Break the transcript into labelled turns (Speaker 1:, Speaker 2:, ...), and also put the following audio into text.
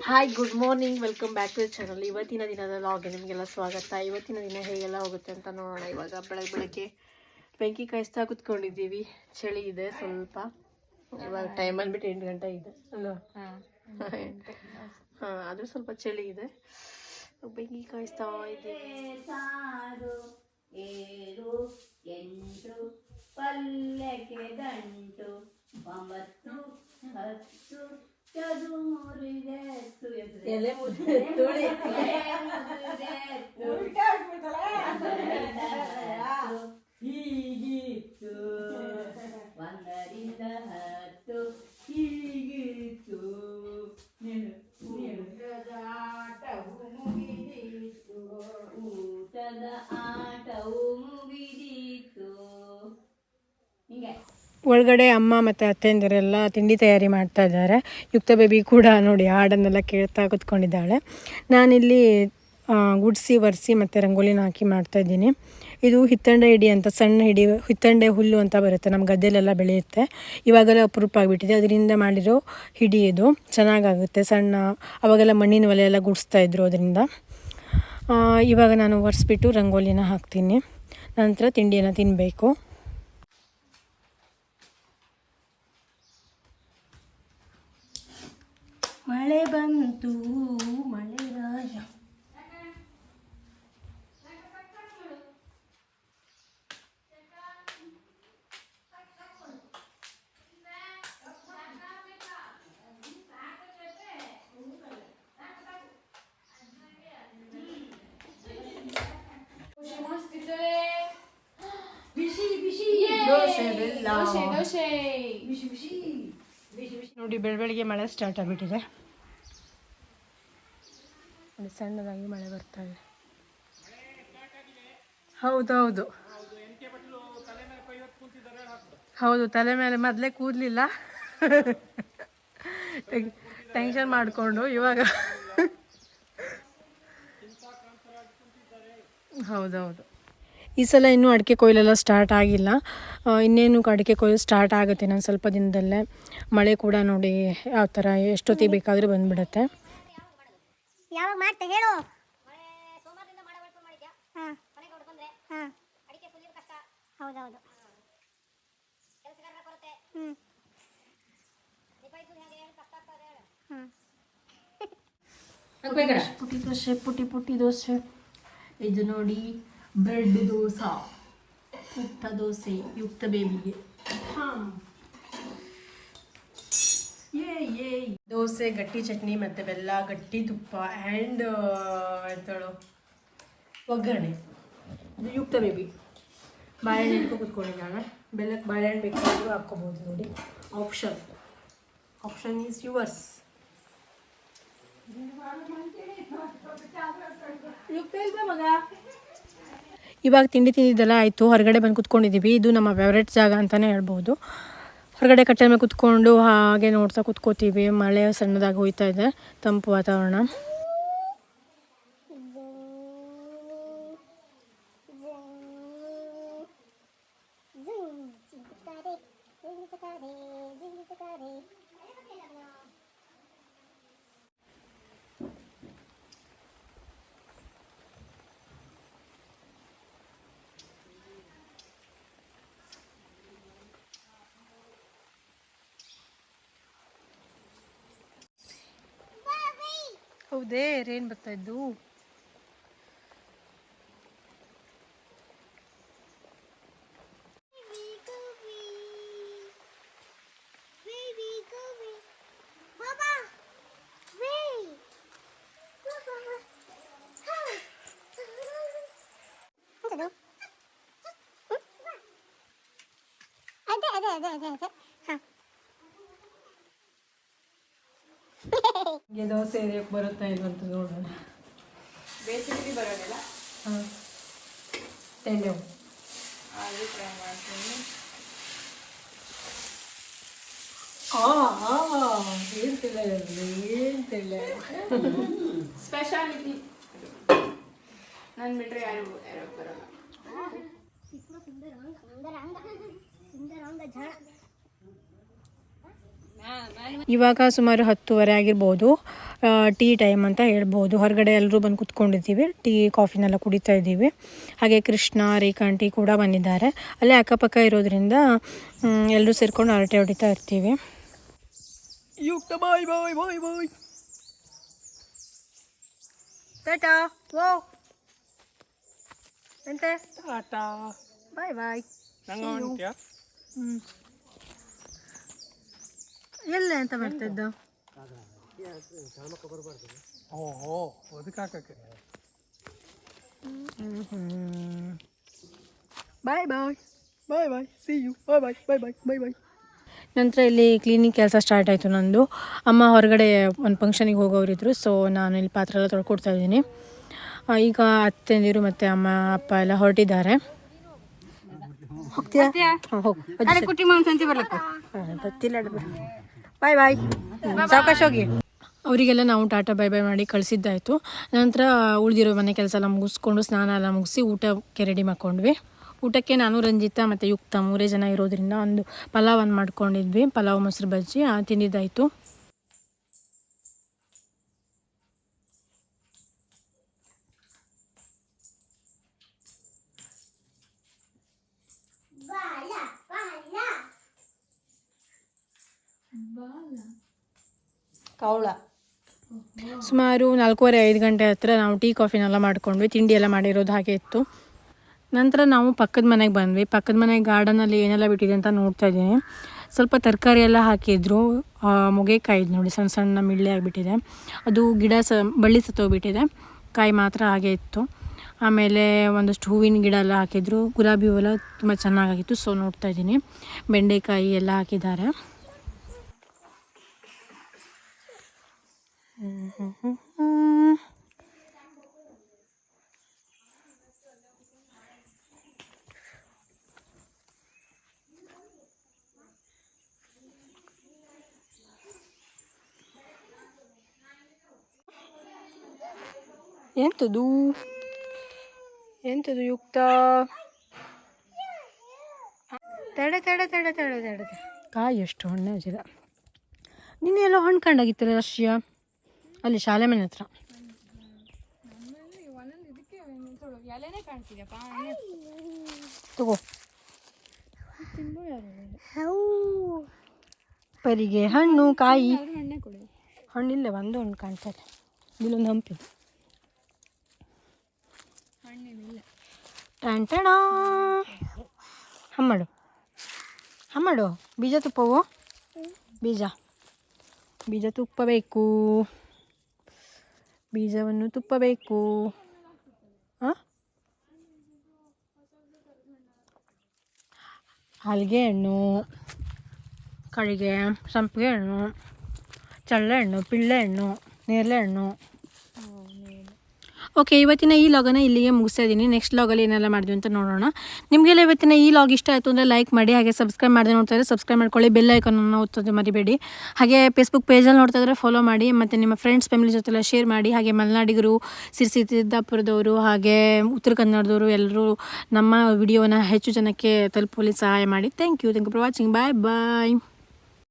Speaker 1: Hi good morning welcome back to channel ಇವತ್ತಿನ ದಿನದ log ನಿಮಗೆಲ್ಲ ಸ್ವಾಗತ. ಇವತ್ತಿನ ದಿನ ಹೇಗೆಲ್ಲ ಹೋಗುತ್ತೆ ಅಂತ ನೋಡೋಣ. ಇವಾಗ ಬೆಳಗ್ಗೆ ಬೆಳಗ್ಗೆ ಬೆಂಕಿ ಕಾಯಿಸ್ತಾ ಕುತ್ಕೊಂಡಿದ್ದೀವಿ. ಚಳಿ ಇದೆ ಸ್ವಲ್ಪ. ಇವಾಗ ಟೈಮ್ ಬಂದ್ಬಿಟ್ಟು ಎಂಟು ಗಂಟೆ ಇದೆ ಅಲ್ವಾ? ಹಾಂ ಆದರೂ ಸ್ವಲ್ಪ ಚಳಿ ಇದೆ. ಬೆಂಕಿ ಕಾಯಿಸ್ತಾ ಇದ್ದೀವಿ.
Speaker 2: ಹೀಗಿತ್ತು ಒಂದರಿಂದ ಹತ್ತು ಹೀಗಿತ್ತು ಊಟದ ಆಟವು ಮುಗಿದಿತ್ತು ಹಿಂಗೆ.
Speaker 1: ಒಳಗಡೆ ಅಮ್ಮ ಮತ್ತು ಅತ್ತೆಂದಿರೆಲ್ಲ ತಿಂಡಿ ತಯಾರಿ ಮಾಡ್ತಾ ಇದ್ದಾರೆ. ಯುಕ್ತ ಬೇಬಿ ಕೂಡ ನೋಡಿ ಹಾಡನ್ನೆಲ್ಲ ಕೇಳ್ತಾ ಕೂತ್ಕೊಂಡಿದ್ದಾಳೆ. ನಾನಿಲ್ಲಿ ಗುಡಿಸಿ ಒರೆಸಿ ಮತ್ತು ರಂಗೋಲಿನ ಹಾಕಿ ಮಾಡ್ತಾ ಇದ್ದೀನಿ. ಇದು ಹಿತ್ತಂಡೆ ಹಿಡಿ ಅಂತ, ಸಣ್ಣ ಹಿಡಿ, ಹಿತ್ತಂಡೆ ಹುಲ್ಲು ಅಂತ ಬರುತ್ತೆ. ನಮ್ಮ ಗದ್ದೆಲೆಲ್ಲ ಬೆಳೆಯುತ್ತೆ. ಇವಾಗೆಲ್ಲ ಅಪರೂಪ ಆಗಿಬಿಟ್ಟಿದೆ. ಅದರಿಂದ ಮಾಡಿರೋ ಹಿಡಿ ಇದು. ಚೆನ್ನಾಗಾಗುತ್ತೆ. ಸಣ್ಣ, ಅವಾಗೆಲ್ಲ ಮಣ್ಣಿನ ಒಲೆ ಎಲ್ಲ ಗುಡಿಸ್ತಾ ಇದ್ರು ಅದರಿಂದ. ಇವಾಗ ನಾನು ಒರೆಸ್ಬಿಟ್ಟು ರಂಗೋಲಿನ ಹಾಕ್ತೀನಿ. ನಂತರ ತಿಂಡಿಯನ್ನು ತಿನ್ನಬೇಕು ಮಳೆ ಬಂತು ಮಳೆ ರಾಜ. ನೋಡಿ ಬೆಳ ಬೆಳಿಗ್ಗೆ ಮಳೆ ಸ್ಟಾರ್ಟ್ ಆಗಿಬಿಟ್ಟಿದೆ. ನೋಡಿ ಸಣ್ಣದಾಗಿ ಮಳೆ ಬರ್ತಾ ಇದೆ. ಹೌದು ಹೌದು. ತಲೆ ಮೇಲೆ ಮೊದಲೇ ಕೂದಲಿಲ್ಲ. ಟೆನ್ಷನ್ ಮಾಡಿಕೊಂಡು ಇವಾಗ. ಹೌದೌದು ಈ ಸಲ ಇನ್ನೂ ಅಡಿಕೆ ಕೊಯ್ಲೆಲ್ಲ ಸ್ಟಾರ್ಟ್ ಆಗಿಲ್ಲ. ಇನ್ನೇನು ಅಡಿಕೆ ಕೊಯ್ಲು ಸ್ಟಾರ್ಟ್ ಆಗುತ್ತೆ ನಾನು ಸ್ವಲ್ಪ ದಿನದಲ್ಲೇ. ಮಳೆ ಕೂಡ ನೋಡಿ ಯಾವ ಥರ ಎಷ್ಟೊತ್ತಿಗೆ ಬೇಕಾದರೂ ಬಂದ್ಬಿಡುತ್ತೆ.
Speaker 3: ಯಾವಾಗ ಮಾಡ್ತೆ ಹೇಳು. ಹಾಂ. ಹಾಂ. ಹೌದೌದು. ಹ್ಞೂ
Speaker 1: ಪುಟಿ ದೋಸೆ ಪುಟಿ ಪುಟಿ ದೋಸೆ. ಇದು ನೋಡಿ ಬ್ರೆಡ್ ದೋಸೆ. ಪುಟ್ಟ ದೋಸೆ ಯುಕ್ತ ಬೇಬಿಗೆ ಏ ಏ, ದೋಸೆ, ಗಟ್ಟಿ ಚಟ್ನಿ, ಮತ್ತು ಬೆಲ್ಲ, ಗಟ್ಟಿ ತುಪ್ಪ ಆ್ಯಂಡ್ ಎಂತೇಳು? ಒಗ್ಗರಣೆ. ಯುಕ್ತ ಬೇಬಿ ಬಾಳೆಹಣ್ಣು ಇಟ್ಕೊಂಡು ನಾನು. ಬೆಲ್ಲಕ್ಕೆ ಬಾಳೆಹಣ್ಣು ಬೇಕಾದರೂ ಹಾಕ್ಕೋಬೋದು ನೋಡಿ. ಆಪ್ಷನ್ ಆಪ್ಷನ್ ಈಸ್ ಯುವರ್ಸ್ ಇವಾಗ ತಿಂಡಿ ತಿಂದಿದ್ದೆಲ್ಲ ಆಯಿತು. ಹೊರಗಡೆ ಬಂದು ಕುತ್ಕೊಂಡಿದ್ದೀವಿ. ಇದು ನಮ್ಮ ಫೇವ್ರೆಟ್ ಜಾಗ ಅಂತಲೇ ಹೇಳ್ಬೋದು. ಹೊರಗಡೆ ಕಟ್ಟೆ ಮೇಲೆ ಕುತ್ಕೊಂಡು ಹಾಗೆ ನೋಡ್ತಾ ಕುತ್ಕೋತೀವಿ. ಮಳೆ ಸಣ್ಣದಾಗಿ ಹೋಯ್ತಾ ಇದೆ ತಂಪು ವಾತಾವರಣ. ಹೌದೇ ರೇನ್ ಬರ್ತಾ ಇದ್ದು
Speaker 3: ಅದೇ ಅದೇ ಅದೇ ಅದೇ ಅದೇ
Speaker 1: ಹೀಗೆ ಬರುತ್ತಾ ಇಲ್ಲ ಅಂತ ನೋಡೋಣ.
Speaker 2: ಬೇಸಿಗೆ ಬರೋದಿಲ್ಲ?
Speaker 1: ಹಾಂ. ತೆಂಡೆ
Speaker 2: ಅದು ಟ್ರೈ ಮಾಡ್ತೀನಿ.
Speaker 1: ಆ ಹೇಳ್ತಿಲ್ಲ ಹೇಳ್ತಿಲ್ಲ
Speaker 2: ಸ್ಪೆಷಾಲಿಟಿ ನನ್ ಬಿಟ್ರೆ ಯಾರು ಯಾರು ಬರೋಲ್ಲ.
Speaker 3: ಸುಂದರಾಂಗ ಸುಂದರಾಂಗ ಸುಂದರಾಂಗ
Speaker 1: ಇವಾಗ ಸುಮಾರು ಹತ್ತುವರೆ ಆಗಿರ್ಬೋದು ಟೀ ಟೈಮ್ ಅಂತ ಹೇಳ್ಬೋದು. ಹೊರಗಡೆ ಎಲ್ಲರೂ ಬಂದು ಕುತ್ಕೊಂಡಿದ್ದೀವಿ ಟೀ ಕಾಫಿನೆಲ್ಲ ಕುಡಿತಾ ಇದ್ದೀವಿ. ಹಾಗೆ ಕೃಷ್ಣ ರೇಖಾಂಟಿ ಕೂಡ ಬಂದಿದ್ದಾರೆ. ಅಲ್ಲೇ ಅಕ್ಕಪಕ್ಕ ಇರೋದ್ರಿಂದ ಎಲ್ಲರೂ ಸೇರ್ಕೊಂಡು ಹರಟೆ ಹೊಡಿತಾ ಇರ್ತೀವಿ. ಬಾಯ್ ಬಾಯ್ ಬಾಯ್ ಬಾಯ್. ಟಾಟಾ ಓ. ಎಂತೆ?
Speaker 4: ಟಾಟಾ.
Speaker 1: ಬಾಯ್ ಬಾಯ್.
Speaker 4: ನಂಗೆ
Speaker 1: ಹ್ಞೂ ಎಲ್ಲ ಅಂತ ಮಾಡ್ತಿದ್ದು
Speaker 4: ಓಹೋ ಅದಕ್ಕೆ ಹಾಕಕ್ಕೆ.
Speaker 1: ಬಾಯ್ ಬಾಯ್
Speaker 4: ಬಾಯ್ ಬಾಯ್ ಸಿ ಯು ಬಾಯ್ ಬಾಯ್ ಬಾಯ್ ಬಾಯ್ ಬಾಯ್ ಬಾಯ್
Speaker 1: ನಂತರ ಇಲ್ಲಿ ಕ್ಲೀನಿಂಗ್ ಕೆಲಸ ಸ್ಟಾರ್ಟ್ ಆಯಿತು ನಂದು. ಅಮ್ಮ ಹೊರಗಡೆ ಒಂದು ಫಂಕ್ಷನಿಗೆ ಹೋಗೋರಿದ್ರು ಸೊ ನಾನು ಇಲ್ಲಿ ಪಾತ್ರೆ ಎಲ್ಲ ತೊಳ್ಕೊಡ್ತಾ ಇದ್ದೀನಿ. ಈಗ ಅತ್ತೆಂದಿರು ಮತ್ತು ಅಮ್ಮ ಅಪ್ಪ ಎಲ್ಲ ಹೊರಟಿದ್ದಾರೆ. ಹೋಗ್ತೀಯಾ? ಹೋಗಿ
Speaker 2: ಬರ್ಲಿಕ್ಕೆ?
Speaker 1: ಗೊತ್ತಿಲ್ಲ ಬಾಯ್ ಬಾಯ್ ಸಾವಕಾಶ ಹೋಗಿ. ಅವರಿಗೆಲ್ಲ ನಾವು ಟಾಟಾ ಬೈ ಬೈ ಮಾಡಿ ಕಳಿಸಿದ್ದಾಯಿತು. ನಂತರ ಉಳಿದಿರೋ ಮನೆ ಕೆಲಸ ಎಲ್ಲ ಮುಗಿಸ್ಕೊಂಡು ಸ್ನಾನ ಎಲ್ಲ ಮುಗಿಸಿ ಊಟಕ್ಕೆ ರೆಡಿ ಮಾಡ್ಕೊಂಡ್ವಿ. ಊಟಕ್ಕೆ ನಾನು ರಂಜಿತಾ ಮತ್ತು ಯುಕ್ತ ಮೂರೇ ಜನ ಇರೋದ್ರಿಂದ ಒಂದು ಪಲಾವ್ ಒಂದು ಮಾಡ್ಕೊಂಡಿದ್ವಿ. ಪಲಾವ್ ಮೊಸರು ಬಜ್ಜಿ ಆ, ತಿಂದಿದ್ದಾಯಿತು.
Speaker 2: ಕೌಳ.
Speaker 1: ಸುಮಾರು ನಾಲ್ಕೂವರೆ, ಐದು ಗಂಟೆ ಹತ್ರ ನಾವು ಟೀ ಕಾಫಿನೆಲ್ಲ ಮಾಡ್ಕೊಂಡ್ವಿ ತಿಂಡಿ ಎಲ್ಲ ಮಾಡಿರೋದು ಹಾಗೆ ಇತ್ತು. ನಂತರ ನಾವು ಪಕ್ಕದ ಮನೆಗೆ ಬಂದ್ವಿ. ಪಕ್ಕದ ಮನೆ ಗಾರ್ಡನಲ್ಲಿ ಏನೆಲ್ಲ ಬಿಟ್ಟಿದೆ ಅಂತ ನೋಡ್ತಾ ಇದ್ದೀನಿ. ಸ್ವಲ್ಪ ತರಕಾರಿ ಎಲ್ಲ ಹಾಕಿದ್ರು. ಮೊಗೆಕಾಯಿ ನೋಡಿ, ಸಣ್ಣ ಸಣ್ಣ ಮಿಳ್ಳೆ ಆಗಿಬಿಟ್ಟಿದೆ. ಅದು ಗಿಡ ಸ, ಬಳ್ಳಿ ಸತ್ತೋಗ್ಬಿಟ್ಟಿದೆ ಕಾಯಿ ಮಾತ್ರ ಹಾಗೆ ಇತ್ತು. ಆಮೇಲೆ ಒಂದಷ್ಟು ಹೂವಿನ ಗಿಡ ಎಲ್ಲ ಹಾಕಿದ್ರು. ಗುಲಾಬಿ ಹೂವೆಲ್ಲ ತುಂಬ ಚೆನ್ನಾಗಾಗಿತ್ತು. ಸೊ ನೋಡ್ತಾ ಇದ್ದೀನಿ. ಬೆಂಡೆಕಾಯಿ ಎಲ್ಲ ಹಾಕಿದ್ದಾರೆ. ಎಂಥದ್ದು ಎಂತದು ಯುಕ್ತ? ತಡೆ ತಡೆ ತಡೆ ತಡೆ ತಡೆ ಕಾಯಿ ಎಷ್ಟು ಹಣ್ಣು ಹಚ್ಚಿದ ನಿನ್ನೆ ಎಲ್ಲ ಹಣ್ಣು ಕಂಡಾಗಿತ್ತಲ್ಲ ರಷ್ಯಾ? ಅಲ್ಲಿ ಶಾಲೆ ಮನೆ ಹತ್ರ. ತಗೋ. ಪರಿಗೆ ಹಣ್ಣು, ಕಾಯಿ.
Speaker 2: ಹಣ್ಣೆ
Speaker 1: ಹಣ್ಣಿಲ್ಲ ಒಂದು ಹಣ್ಣು ಕಾಣ್ತಾರೆ ಇಲ್ಲೊಂದು ಹಂಪಿ. ಟಣ. ಹಮ್ಮಡು ಹಮ್ಮಡು ಬೀಜ ತುಪ್ಪವು? ಬೀಜ. ಬೀಜ ತುಪ್ಪಬೇಕು ಬೀಜವನ್ನು ತುಪ್ಪಬೇಕು. ಹಲ್ಗೆ ಹಣ್ಣು ಕಳಿಗೆ ಸಂಪಿಗೆ ಹಣ್ಣು ಚಳ್ಳೆ ಹಣ್ಣು ಪಿಳ್ಳೆ ಹಣ್ಣು ನೇರಳೆ ಹಣ್ಣು ಓಕೆ ಇವತ್ತಿನ ಈ ಲಾಗನ್ನ ಇಲ್ಲಿಗೆ ಮುಗಿಸ್ತಾ ಇದ್ದೀನಿ. ನೆಕ್ಸ್ಟ್ ಲಾಗಲ್ಲಿ ಏನೆಲ್ಲ ಮಾಡಿದ್ವಿ ಅಂತ ನೋಡೋಣ. ನಿಮಗೆಲ್ಲ ಇವತ್ತಿನ ಈ ಲಾಗ್ ಇಷ್ಟ ಆಯಿತು ಅಂದರೆ ಲೈಕ್ ಮಾಡಿ, ಹಾಗೆ ಸಬ್ಸ್ಕ್ರೈಬ್ ಮಾಡಿದೆ ನೋಡ್ತಾ ಇದ್ದರೆ ಸಬ್ಸ್ಕ್ರೈಬ್ ಮಾಡ್ಕೊಳ್ಳಿ. ಬೆಲ್ ಐಕನನ್ನು ಒತ್ತೋದು ಮರಿಬೇಡಿ. ಹಾಗೆ ಫೇಸ್ಬುಕ್ ಪೇಜಲ್ಲಿ ನೋಡ್ತಾ ಇದ್ದರೆ ಫಾಲೋ ಮಾಡಿ, ಮತ್ತು ನಿಮ್ಮ ಫ್ರೆಂಡ್ಸ್ ಫ್ಯಾಮಿಲಿ ಜೊತೆಲ್ಲ ಶೇರ್ ಮಾಡಿ. ಹಾಗೆ ಮಲೆನಾಡಿಗರು, ಸಿರ್ಸಿ ಸಿದ್ದಾಪುರದವರು, ಹಾಗೆ ಉತ್ತರ ಕನ್ನಡದವರು, ಎಲ್ಲರೂ ನಮ್ಮ ವಿಡಿಯೋನ ಹೆಚ್ಚು ಜನಕ್ಕೆ ತಲುಪಲಿ ಸಹಾಯ ಮಾಡಿ. Thank you thank you for watching bye bye